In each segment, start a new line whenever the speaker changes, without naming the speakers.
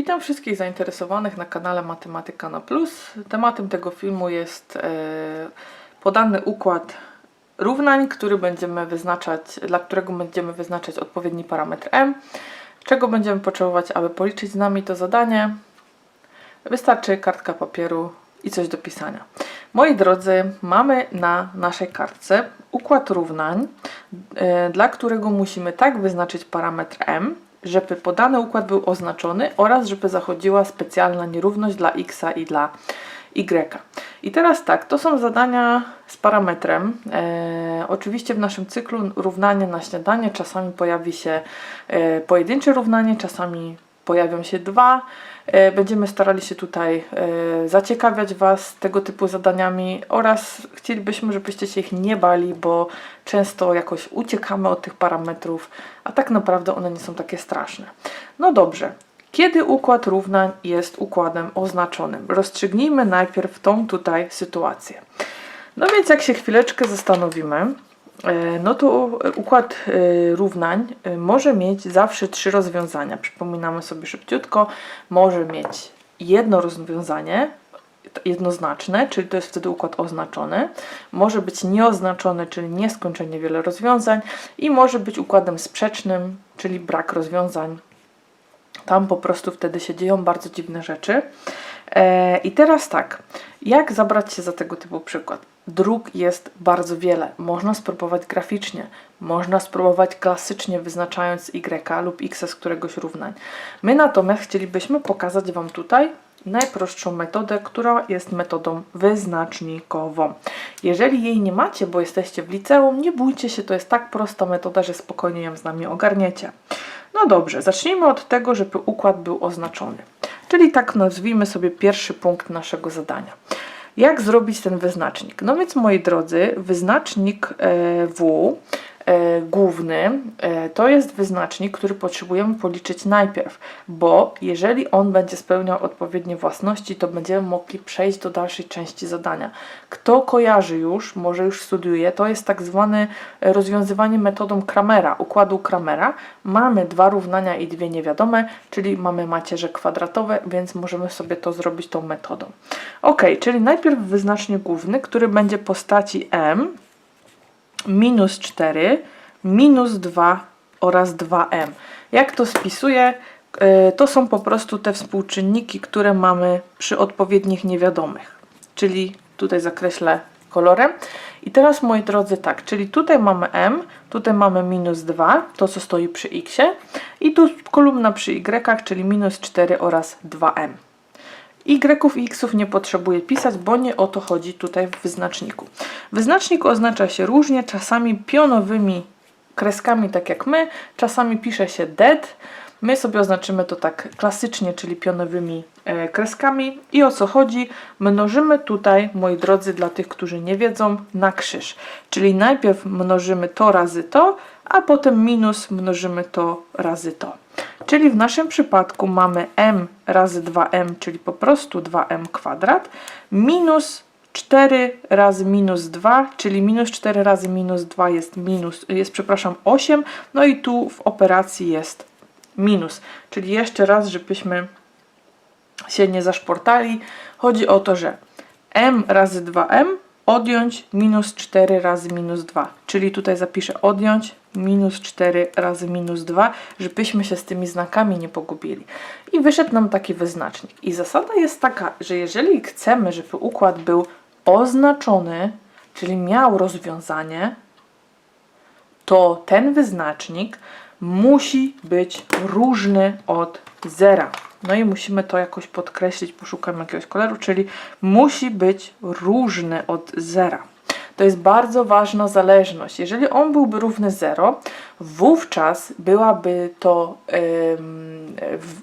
Witam wszystkich zainteresowanych na kanale Matematyka na Plus. Tematem tego filmu jest e, podany układ równań, który będziemy wyznaczać, dla którego będziemy wyznaczać odpowiedni parametr m. Czego będziemy potrzebować, aby policzyć z nami to zadanie? Wystarczy kartka papieru i coś do pisania. Moi drodzy, mamy na naszej kartce układ równań, e, dla którego musimy tak wyznaczyć parametr m, żeby podany układ był oznaczony oraz żeby zachodziła specjalna nierówność dla x i dla y. I teraz tak, to są zadania z parametrem. E, oczywiście w naszym cyklu równanie na śniadanie czasami pojawi się e, pojedyncze równanie, czasami pojawią się dwa. E, Będziemy starali się tutaj e, zaciekawiać Was tego typu zadaniami oraz chcielibyśmy, żebyście się ich nie bali, bo często jakoś uciekamy od tych parametrów, a tak naprawdę one nie są takie straszne. No dobrze. Kiedy układ równań jest układem oznaczonym? Rozstrzygnijmy najpierw tą tutaj sytuację. No więc jak się chwileczkę zastanowimy, no to układ e, równań e, może mieć zawsze trzy rozwiązania. Przypominamy sobie szybciutko, może mieć jedno rozwiązanie, jednoznaczne, czyli to jest wtedy układ oznaczony, może być nieoznaczony, czyli nieskończenie wiele rozwiązań i może być układem sprzecznym, czyli brak rozwiązań. Tam po prostu wtedy się dzieją bardzo dziwne rzeczy. I teraz tak, jak zabrać się za tego typu przykład? Dróg jest bardzo wiele. Można spróbować graficznie, można spróbować klasycznie wyznaczając y lub x z któregoś równań. My natomiast chcielibyśmy pokazać Wam tutaj najprostszą metodę, która jest metodą wyznacznikową. Jeżeli jej nie macie, bo jesteście w liceum, nie bójcie się, to jest tak prosta metoda, że spokojnie ją z nami ogarniecie. No dobrze, zacznijmy od tego, żeby układ był oznaczony. Czyli tak nazwijmy sobie pierwszy punkt naszego zadania. Jak zrobić ten wyznacznik? No więc moi drodzy, wyznacznik e, W główny e, to jest wyznacznik, który potrzebujemy policzyć najpierw, bo jeżeli on będzie spełniał odpowiednie własności, to będziemy mogli przejść do dalszej części zadania. Kto kojarzy już, może już studiuje, to jest tak zwane rozwiązywanie metodą Kramera, układu Kramera. Mamy dwa równania i dwie niewiadome, czyli mamy macierze kwadratowe, więc możemy sobie to zrobić tą metodą. Ok, czyli najpierw wyznacznik główny, który będzie postaci m, minus 4, minus 2 oraz 2m. Jak to spisuję? E, to są po prostu te współczynniki, które mamy przy odpowiednich niewiadomych. Czyli tutaj zakreślę kolorem. I teraz moi drodzy tak, czyli tutaj mamy m, tutaj mamy minus 2, to co stoi przy x i tu kolumna przy y, czyli minus 4 oraz 2m. Y i Xów nie potrzebuję pisać, bo nie o to chodzi tutaj w wyznaczniku. Wyznacznik oznacza się różnie, czasami pionowymi kreskami, tak jak my, czasami pisze się dead. My sobie oznaczymy to tak klasycznie, czyli pionowymi e, kreskami. I o co chodzi? Mnożymy tutaj, moi drodzy, dla tych, którzy nie wiedzą, na krzyż. Czyli najpierw mnożymy to razy to, a potem minus mnożymy to razy to. Czyli w naszym przypadku mamy m razy 2m, czyli po prostu 2m kwadrat, minus 4 razy minus 2, czyli minus 4 razy minus 2 jest minus, jest przepraszam 8, no i tu w operacji jest minus. Czyli jeszcze raz, żebyśmy się nie zaszportali, chodzi o to, że m razy 2m odjąć minus 4 razy minus 2. Czyli tutaj zapiszę odjąć minus 4 razy minus 2, żebyśmy się z tymi znakami nie pogubili. I wyszedł nam taki wyznacznik. I zasada jest taka, że jeżeli chcemy, żeby układ był oznaczony, czyli miał rozwiązanie, to ten wyznacznik musi być różny od zera. No i musimy to jakoś podkreślić, poszukam jakiegoś koloru, czyli musi być różny od zera. To jest bardzo ważna zależność. Jeżeli on byłby równy 0, wówczas byłaby to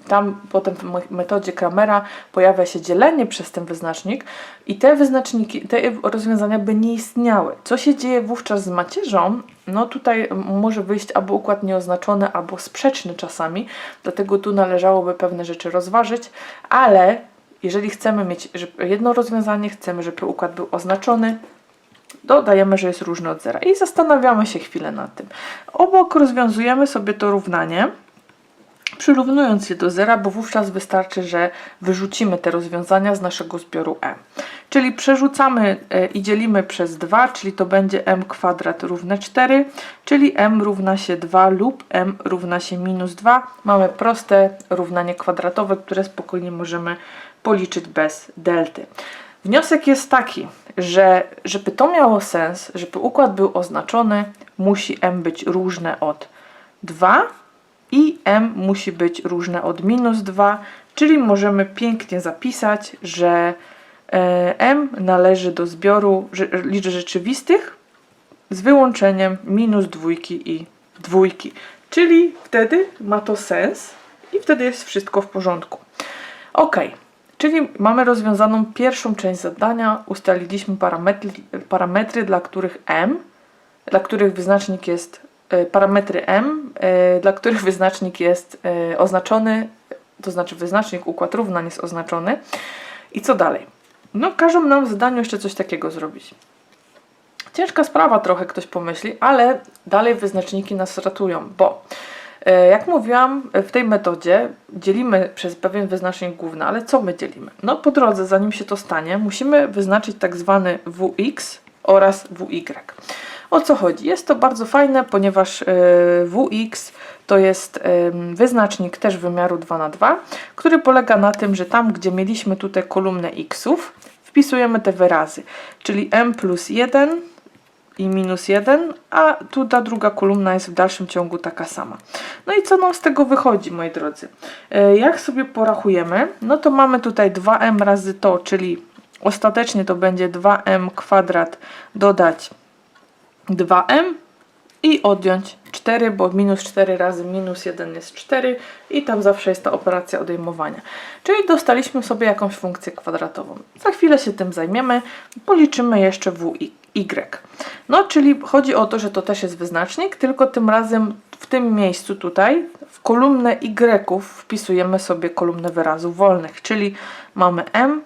tam potem w metodzie Kramera pojawia się dzielenie przez ten wyznacznik i te wyznaczniki, te rozwiązania by nie istniały. Co się dzieje wówczas z macierzą? No tutaj może wyjść albo układ nieoznaczony, albo sprzeczny czasami, dlatego tu należałoby pewne rzeczy rozważyć, ale jeżeli chcemy mieć jedno rozwiązanie, chcemy, żeby układ był oznaczony, dodajemy, że jest różny od zera i zastanawiamy się chwilę nad tym. Obok rozwiązujemy sobie to równanie przyrównując je do zera, bo wówczas wystarczy, że wyrzucimy te rozwiązania z naszego zbioru m. Czyli przerzucamy e, i dzielimy przez 2, czyli to będzie m kwadrat równe 4, czyli m równa się 2 lub m równa się minus 2. Mamy proste równanie kwadratowe, które spokojnie możemy policzyć bez delty. Wniosek jest taki, że żeby to miało sens, żeby układ był oznaczony, musi m być różne od 2 i m musi być różne od minus 2, czyli możemy pięknie zapisać, że e, m należy do zbioru liczb rzeczywistych z wyłączeniem minus dwójki i dwójki. Czyli wtedy ma to sens i wtedy jest wszystko w porządku. Ok, czyli mamy rozwiązaną pierwszą część zadania. Ustaliliśmy parametry, parametry dla których m, dla których wyznacznik jest e, parametry m, e, dla których wyznacznik jest e, oznaczony, to znaczy wyznacznik układ równań jest oznaczony. I co dalej? No, każą nam w zadaniu jeszcze coś takiego zrobić. Ciężka sprawa trochę ktoś pomyśli, ale dalej wyznaczniki nas ratują, bo jak mówiłam, w tej metodzie dzielimy przez pewien wyznacznik główny, ale co my dzielimy? No po drodze, zanim się to stanie, musimy wyznaczyć tak zwany Wx oraz Wy. O co chodzi? Jest to bardzo fajne, ponieważ e, Wx to jest wyznacznik też wymiaru 2 na 2 który polega na tym, że tam, gdzie mieliśmy tutaj kolumnę xów, wpisujemy te wyrazy, czyli m plus 1 i minus 1, a tu ta druga kolumna jest w dalszym ciągu taka sama. No i co nam z tego wychodzi, moi drodzy? E, Jak sobie porachujemy, no to mamy tutaj 2m razy to, czyli ostatecznie to będzie 2m kwadrat dodać 2m i odjąć 4, bo minus 4 razy minus 1 jest 4 i tam zawsze jest ta operacja odejmowania. Czyli dostaliśmy sobie jakąś funkcję kwadratową. Za chwilę się tym zajmiemy, policzymy jeszcze w y. No, czyli chodzi o to, że to też jest wyznacznik, tylko tym razem w tym miejscu tutaj, w kolumnę y wpisujemy sobie kolumnę wyrazów wolnych, czyli mamy m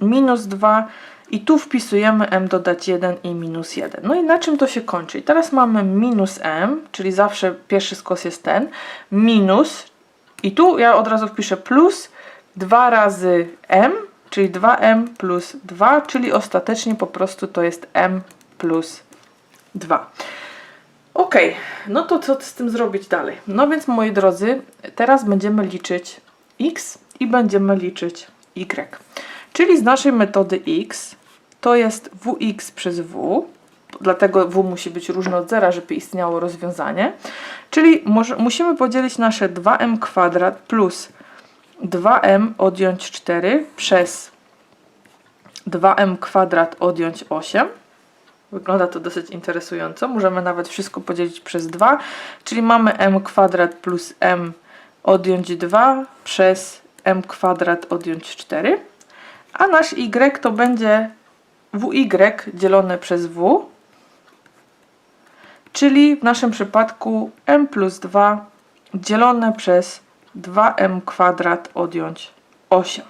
minus 2 i tu wpisujemy m dodać 1 i minus 1. No i na czym to się kończy? I teraz mamy minus m, czyli zawsze pierwszy skos jest ten, minus i tu ja od razu wpiszę plus 2 razy m, czyli 2m plus 2, czyli ostatecznie po prostu to jest m plus 2. Ok, no to co z tym zrobić dalej? No więc moi drodzy, teraz będziemy liczyć x i będziemy liczyć y. Czyli z naszej metody x to jest wx przez w, dlatego w musi być różne od zera, żeby istniało rozwiązanie. Czyli może, musimy podzielić nasze 2m kwadrat plus 2m odjąć 4 przez 2m kwadrat odjąć 8. Wygląda to dosyć interesująco. Możemy nawet wszystko podzielić przez 2, czyli mamy m kwadrat plus m odjąć 2 przez m kwadrat odjąć 4. A nasz y to będzie wy dzielone przez w, czyli w naszym przypadku m plus 2 dzielone przez 2m kwadrat odjąć 8.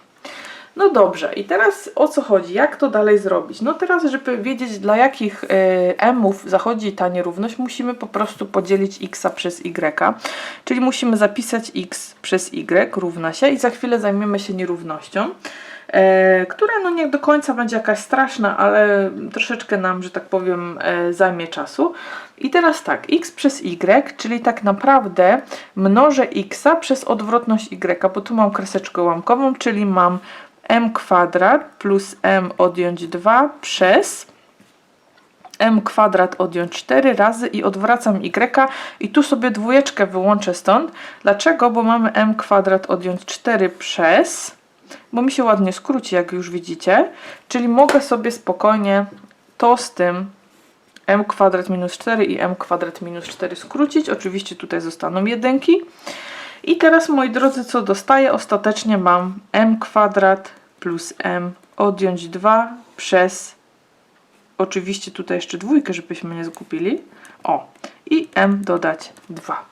No dobrze, i teraz o co chodzi? Jak to dalej zrobić? No teraz, żeby wiedzieć dla jakich y, mów zachodzi ta nierówność, musimy po prostu podzielić x przez y, czyli musimy zapisać x przez y równa się i za chwilę zajmiemy się nierównością, e, która no nie do końca będzie jakaś straszna, ale troszeczkę nam, że tak powiem, e, zajmie czasu. I teraz tak, x przez y, czyli tak naprawdę mnożę x przez odwrotność y, bo tu mam kreseczkę ułamkową, czyli mam m kwadrat plus m odjąć 2 przez m kwadrat odjąć 4 razy i odwracam y i tu sobie dwójeczkę wyłączę stąd. Dlaczego? Bo mamy m kwadrat odjąć 4 przez, bo mi się ładnie skróci, jak już widzicie, czyli mogę sobie spokojnie to z tym m kwadrat minus 4 i m kwadrat minus 4 skrócić. Oczywiście tutaj zostaną jedynki. I teraz, moi drodzy, co dostaję? Ostatecznie mam m kwadrat plus m odjąć 2 przez oczywiście tutaj jeszcze dwójkę, żebyśmy nie zgubili. O, i m dodać 2.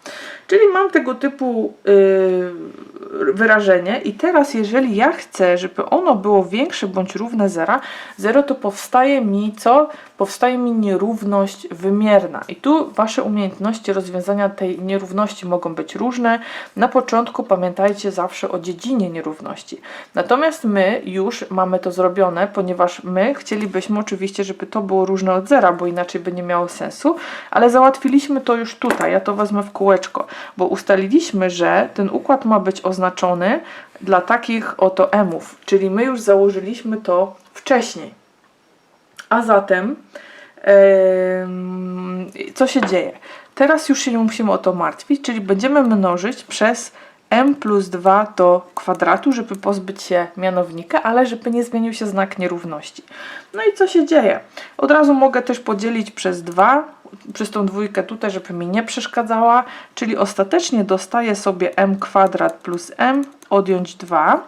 Czyli mam tego typu yy, wyrażenie i teraz jeżeli ja chcę, żeby ono było większe bądź równe 0, 0 to powstaje mi co? Powstaje mi nierówność wymierna. I tu Wasze umiejętności rozwiązania tej nierówności mogą być różne. Na początku pamiętajcie zawsze o dziedzinie nierówności. Natomiast my już mamy to zrobione, ponieważ my chcielibyśmy oczywiście, żeby to było różne od zera, bo inaczej by nie miało sensu, ale załatwiliśmy to już tutaj. Ja to wezmę w kółeczko, bo ustaliliśmy, że ten układ ma być oznaczony dla takich oto emów, czyli my już założyliśmy to wcześniej. A zatem, em, co się dzieje? Teraz już się nie musimy o to martwić, czyli będziemy mnożyć przez m plus 2 do kwadratu, żeby pozbyć się mianownika, ale żeby nie zmienił się znak nierówności. No i co się dzieje? Od razu mogę też podzielić przez 2, przez tą dwójkę tutaj, żeby mi nie przeszkadzała, czyli ostatecznie dostaję sobie m kwadrat plus m odjąć 2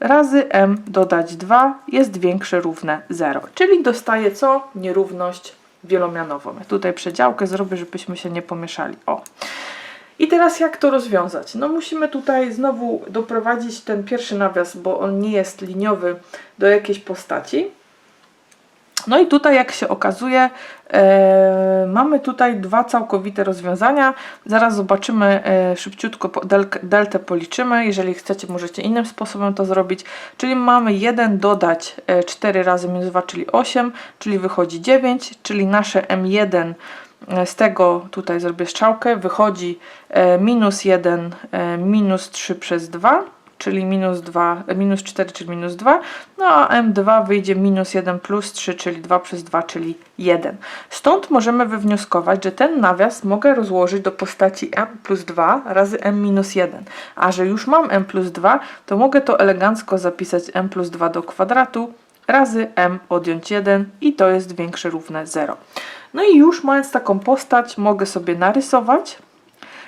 razy m dodać 2 jest większe równe 0. Czyli dostaję co? Nierówność wielomianową. Ja tutaj przedziałkę zrobię, żebyśmy się nie pomieszali. O. I teraz jak to rozwiązać? No musimy tutaj znowu doprowadzić ten pierwszy nawias, bo on nie jest liniowy, do jakiejś postaci. No i tutaj jak się okazuje, e, mamy tutaj dwa całkowite rozwiązania. Zaraz zobaczymy e, szybciutko, po- del, deltę policzymy. Jeżeli chcecie, możecie innym sposobem to zrobić. Czyli mamy 1 dodać e, 4 razy minus 2, czyli 8, czyli wychodzi 9, czyli nasze M1 e, z tego tutaj zrobię strzałkę, wychodzi e, minus 1, e, minus 3 przez 2, czyli minus 2, e, minus 4, czyli minus 2, no a M2 wyjdzie minus 1 plus 3, czyli 2 przez 2, czyli 1. Stąd możemy wywnioskować, że ten nawias mogę rozłożyć do postaci M plus 2 razy M minus 1, a że już mam M plus 2, to mogę to elegancko zapisać M plus 2 do kwadratu razy M odjąć 1 i to jest większe równe 0. No i już mając taką postać mogę sobie narysować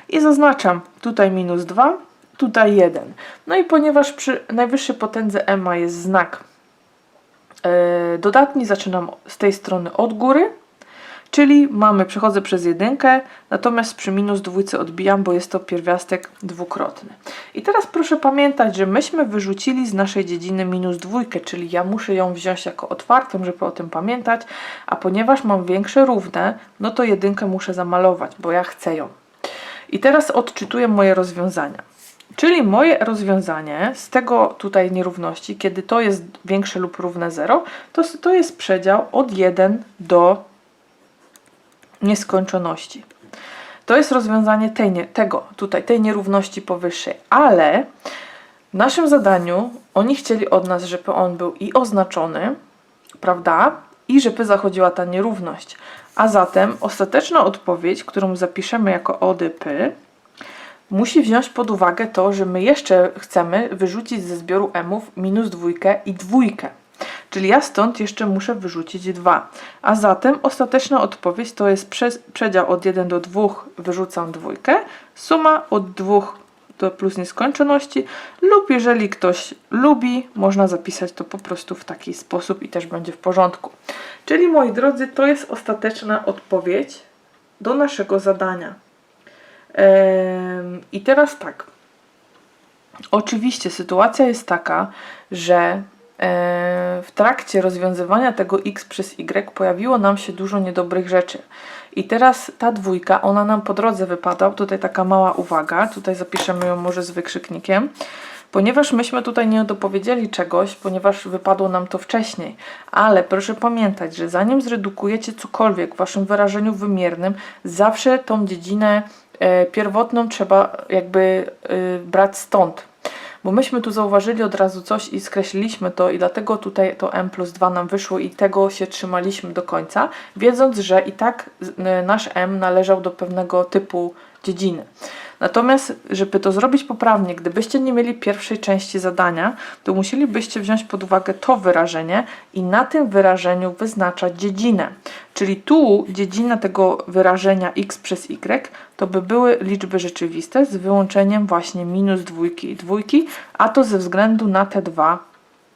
i zaznaczam tutaj minus 2, tutaj 1. No i ponieważ przy najwyższej potędze m jest znak e, dodatni, zaczynam z tej strony od góry, czyli mamy, przechodzę przez jedynkę, natomiast przy minus dwójce odbijam, bo jest to pierwiastek dwukrotny. I teraz proszę pamiętać, że myśmy wyrzucili z naszej dziedziny minus dwójkę, czyli ja muszę ją wziąć jako otwartą, żeby o tym pamiętać, a ponieważ mam większe równe, no to jedynkę muszę zamalować, bo ja chcę ją. I teraz odczytuję moje rozwiązania. Czyli moje rozwiązanie z tego tutaj nierówności, kiedy to jest większe lub równe 0, to, to jest przedział od 1 do nieskończoności. To jest rozwiązanie tej, nie, tego tutaj, tej nierówności powyższej, ale w naszym zadaniu oni chcieli od nas, żeby on był i oznaczony, prawda? I żeby zachodziła ta nierówność. A zatem ostateczna odpowiedź, którą zapiszemy jako ODP, musi wziąć pod uwagę to, że my jeszcze chcemy wyrzucić ze zbioru mów minus dwójkę i dwójkę. Czyli ja stąd jeszcze muszę wyrzucić 2. A zatem ostateczna odpowiedź to jest prze- przedział od 1 do 2 wyrzucam dwójkę, suma od 2 do plus nieskończoności lub jeżeli ktoś lubi, można zapisać to po prostu w taki sposób i też będzie w porządku. Czyli moi drodzy, to jest ostateczna odpowiedź do naszego zadania. I teraz tak. Oczywiście sytuacja jest taka, że e, w trakcie rozwiązywania tego x przez y pojawiło nam się dużo niedobrych rzeczy. I teraz ta dwójka, ona nam po drodze wypada. Tutaj taka mała uwaga, tutaj zapiszemy ją może z wykrzyknikiem. Ponieważ myśmy tutaj nie dopowiedzieli czegoś, ponieważ wypadło nam to wcześniej, ale proszę pamiętać, że zanim zredukujecie cokolwiek w waszym wyrażeniu wymiernym, zawsze tą dziedzinę pierwotną trzeba jakby e, brać stąd. Bo myśmy tu zauważyli od razu coś i skreśliliśmy to i dlatego tutaj to m plus 2 nam wyszło i tego się trzymaliśmy do końca, wiedząc, że i tak nasz m należał do pewnego typu dziedziny. Natomiast, żeby to zrobić poprawnie, gdybyście nie mieli pierwszej części zadania, to musielibyście wziąć pod uwagę to wyrażenie i na tym wyrażeniu wyznaczać dziedzinę. Czyli tu dziedzina tego wyrażenia x przez y to by były liczby rzeczywiste z wyłączeniem właśnie minus dwójki i dwójki, a to ze względu na te dwa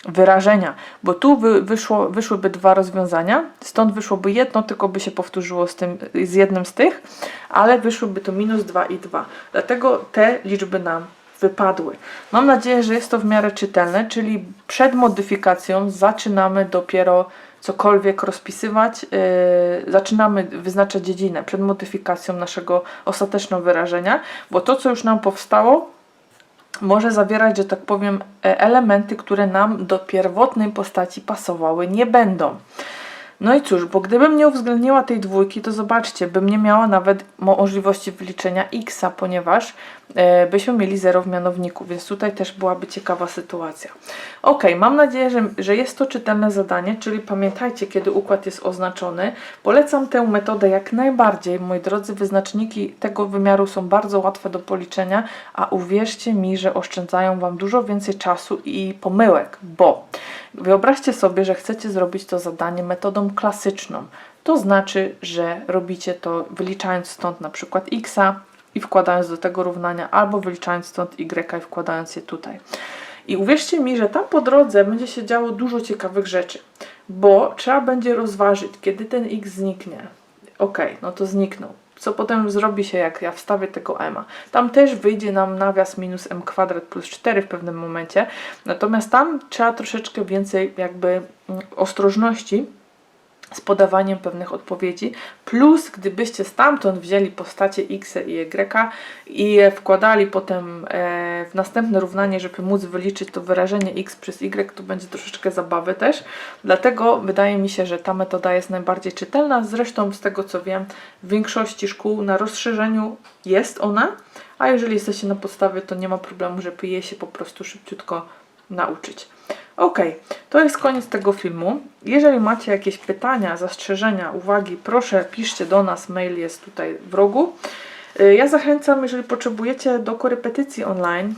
wyrażenia, bo tu wy, wyszło, wyszłyby dwa rozwiązania, stąd wyszłoby jedno, tylko by się powtórzyło z, tym, z jednym z tych, ale wyszłyby to minus 2 i 2. Dlatego te liczby nam wypadły. Mam nadzieję, że jest to w miarę czytelne, czyli przed modyfikacją zaczynamy dopiero cokolwiek rozpisywać, yy, zaczynamy wyznaczać dziedzinę przed modyfikacją naszego ostatecznego wyrażenia, bo to, co już nam powstało, może zawierać, że tak powiem, e, elementy, które nam do pierwotnej postaci pasowały nie będą. No i cóż, bo gdybym nie uwzględniła tej dwójki, to zobaczcie, bym nie miała nawet mo- możliwości wyliczenia x, ponieważ e, byśmy mieli 0 w mianowniku, więc tutaj też byłaby ciekawa sytuacja. Ok, mam nadzieję, że, że jest to czytelne zadanie, czyli pamiętajcie, kiedy układ jest oznaczony. Polecam tę metodę jak najbardziej, moi drodzy, wyznaczniki tego wymiaru są bardzo łatwe do policzenia, a uwierzcie mi, że oszczędzają Wam dużo więcej czasu i pomyłek, bo wyobraźcie sobie, że chcecie zrobić to zadanie metodą klasyczną. To znaczy, że robicie to wyliczając stąd na przykład x i wkładając do tego równania, albo wyliczając stąd y i wkładając je tutaj. I uwierzcie mi, że tam po drodze będzie się działo dużo ciekawych rzeczy, bo trzeba będzie rozważyć, kiedy ten x zniknie. Ok, no to zniknął. Co potem zrobi się, jak ja wstawię tego m? Tam też wyjdzie nam nawias minus m kwadrat plus 4 w pewnym momencie, natomiast tam trzeba troszeczkę więcej jakby mm, ostrożności, z podawaniem pewnych odpowiedzi, plus gdybyście stamtąd wzięli postacie x i y i je wkładali potem e, w następne równanie, żeby móc wyliczyć to wyrażenie x przez y, to będzie troszeczkę zabawy też. Dlatego wydaje mi się, że ta metoda jest najbardziej czytelna. Zresztą z tego co wiem, w większości szkół na rozszerzeniu jest ona, a jeżeli jesteście na podstawie, to nie ma problemu, żeby je się po prostu szybciutko nauczyć. Ok, to jest koniec tego filmu. Jeżeli macie jakieś pytania, zastrzeżenia, uwagi, proszę piszcie do nas, mail jest tutaj w rogu. Y, Ja zachęcam, jeżeli potrzebujecie do korepetycji online,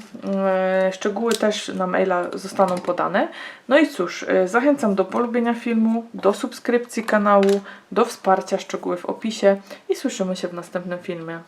y, szczegóły też na maila zostaną podane. No i cóż, y, zachęcam do polubienia filmu, do subskrypcji kanału, do wsparcia, szczegóły w opisie i słyszymy się w następnym filmie.